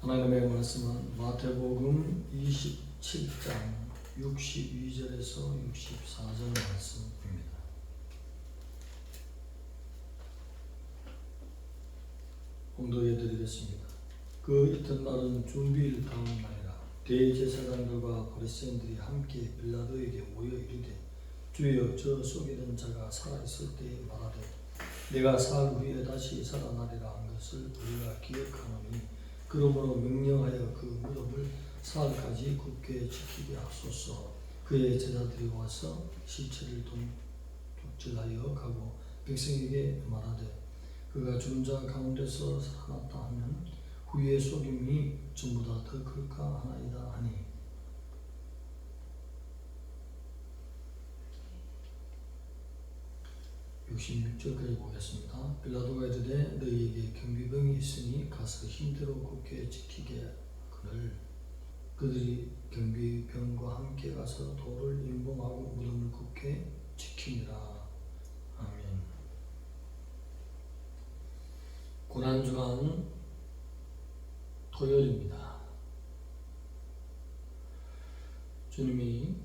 하나님의 말씀은 마태복음 27장 62절에서 64절 말씀입니다. 공독해 드리겠습니다. 그 이튿날은 준비일 다음 날이라 대제사장들과 바리새인들이 함께 빌라도에게 모여 이르되 주여 저 속이던 자가 살아 있을 때에 말하되 내가 사흘 후에 다시 살아나리라 한 것을 우리가 기억하노니 그러므로 명령하여 그 무덤을 사흘까지 굳게 지키게 하소서. 그의 제자들이 와서 시체를 동- 독질하여 가고 백성에게 말하되 그가 죽은 자 가운데서 살아났다 하면 후의 속임이 전보다 더 클까 하나이다 하니 66절까지 보겠습니다. 빌라도가 이르되 너희에게 경비병이 있으니 가서 힘대로 굳게 지키게 그를 그들이 경비병과 함께 가서 돌을 임봉하고 무덤을 굳게 지키니라. 아멘. 고난주간 토요일입니다. 주님이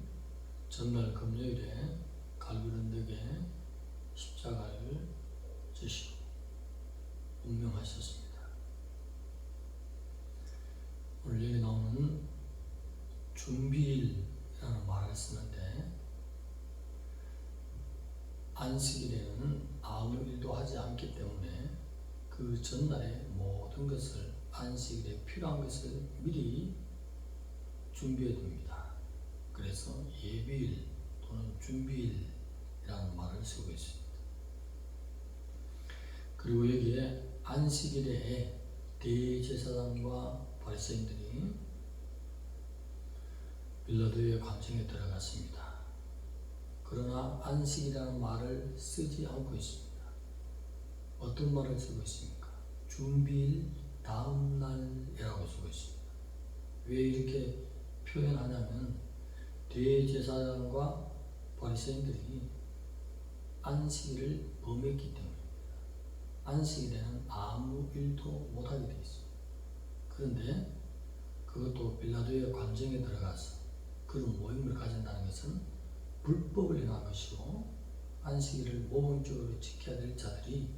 전날 금요일에 갈비런덕에 십자가를 지시고 운명하셨습니다. 오늘 여기 나오는 준비일이라는 말을 쓰는데 안식일에는 아무 일도 하지 않기 때문에 그 전날에 모든 것을 안식일에 필요한 것을 미리 준비해 둡니다. 그래서 예비일 또는 준비일이라는 말을 쓰고 있습니다. 그리고 여기에 안식일에 대제사장과 바리새인들이 빌라도의 관청에 들어갔습니다. 그러나 안식이라는 말을 쓰지 않고 있습니다. 어떤 말을 쓰고 있습니까? 준비일 다음 날이라고 쓰고 있습니다. 왜 이렇게 표현하냐면 대제사장과 바리새인들이 안식일을 범했기 때문입니다. 안식일에는 아무 일도 못하게 돼 있습니다. 그런데 그것도 빌라도의 관정에 들어가서 그런 모임을 가진다는 것은 불법을 행한 것이고 안식일을 모범적으로 지켜야 될 자들이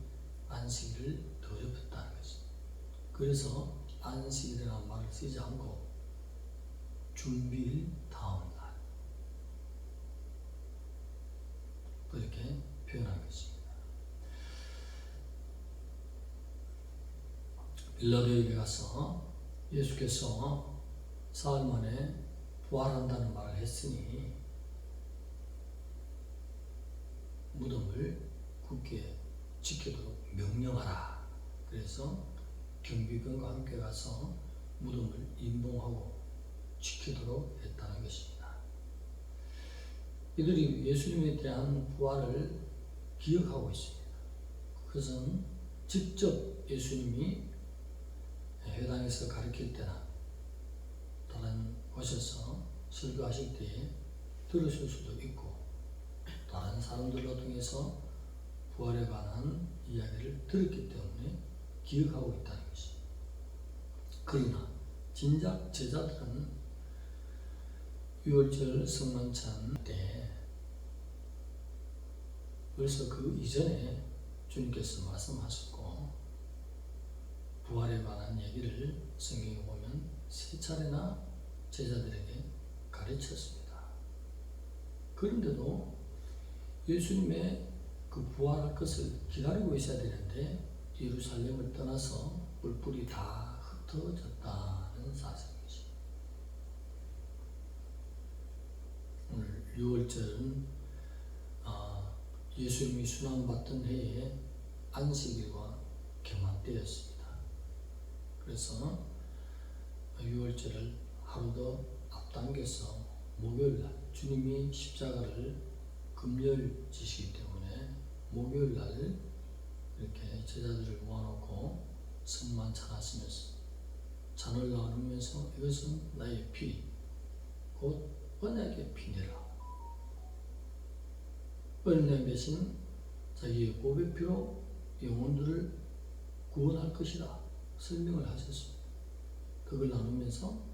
안식일을 더럽혔다는 것입니다. 그래서 안식일이라는 말을 쓰지 않고 준비일 다음 날 그렇게 표현한 것입니다. 빌라도에게 가서 예수께서 사흘 만에 부활한다는 말을 했으니 무덤을 굳게 지키도록 명령하라. 그래서 경비병과 함께 가서 무덤을 임봉하고 지키도록 했다는 것입니다. 이들이 예수님에 대한 부활을 기억하고 있습니다. 그것은 직접 예수님이 회당에서 가르칠 때나 다른 곳에서 설교하실 때에 들으실 수도 있고 다른 사람들로 통해서 부활에 관한 이야기를 들었기 때문에 기억하고 있다는 것입니다. 그러나 진작 제자들은 유월절 성만찬 때 벌써 그 이전에 주님께서 말씀하셨고 부활에 관한 얘기를 성경에 보면 세 차례나 제자들에게 가르쳤습니다. 그런데도 예수님의 그 부활할 것을 기다리고 있어야 되는데 예루살렘을 떠나서 뿔뿔이 다 흩어졌다는 사실이죠. 오늘 6월절은 아, 예수님이 순환받던 해에 안식일과 개막되었습니다. 그래서 6월절을 하루 더 앞당겨서 목요일 날 주님이 십자가를 금요일 지시기 때문에 목요일 날 이렇게 제자들을 모아놓고 성만 찬하시면서 잔을 나누면서 이것은 나의 피, 곧 언약의 피니라. 언약 대신 자기의 고백 피로 영혼들을 구원할 것이라 설명을 하셨습니다. 그걸 나누면서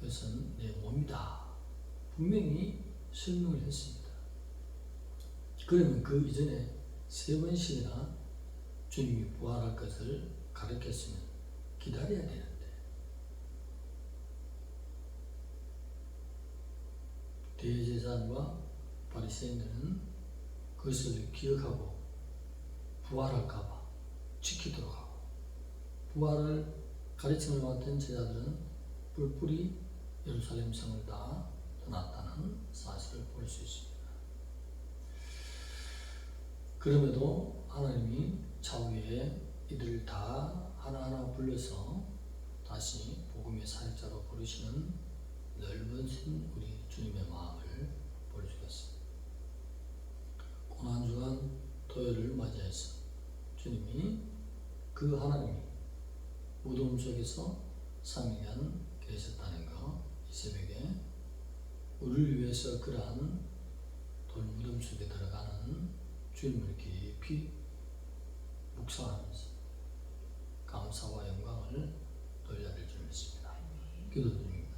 이것은 내 몸이다. 분명히 설명을 했습니다. 그러면 그 이전에 세 번씩이나 주님이 부활할 것을 가르쳤으면 기다려야 되는데 대제사장과 바리새인들은 그것을 기억하고 부활할까봐 지키도록 하고 부활을 가르침을 맡은 제자들은 뿔뿔이 예루살렘 성을 다 떠났다는 사실을 볼 수 있습니다. 그럼에도 하나님이 차후에 이들을 다 하나하나 불러서 다시 복음의 사역자로 부르시는 넓은 우리 주님의 마음을 볼 수가 있습니다. 고난주간 토요일을 맞이해서 주님이 그 하나님 속에서 3일간 계셨다는 거, 이 새벽에 우리를 위해서 그러한 돌무덤 속에 들어가는 주님을 깊이 묵상하면서 감사와 영광을 돌려야 될줄 믿습니다. 기도드립니다.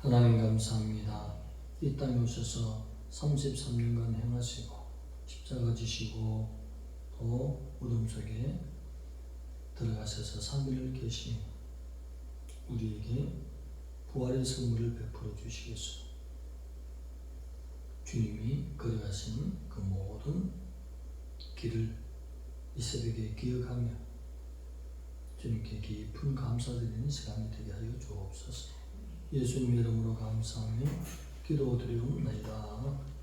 하나님 감사합니다. 이 땅에 오셔서 33년간 행하시고 십자가 지시고 또 무덤 속에 들어가셔서 3일을 계시니 우리에게 부활의 선물을 베풀어 주시겠소. 주님이 걸어가신 그 모든 길을 이 새벽에 기억하며 주님께 깊은 감사드리는 시간이 되게 하여 주옵소서. 예수님 이름으로 감사하며 기도드리옵나이다.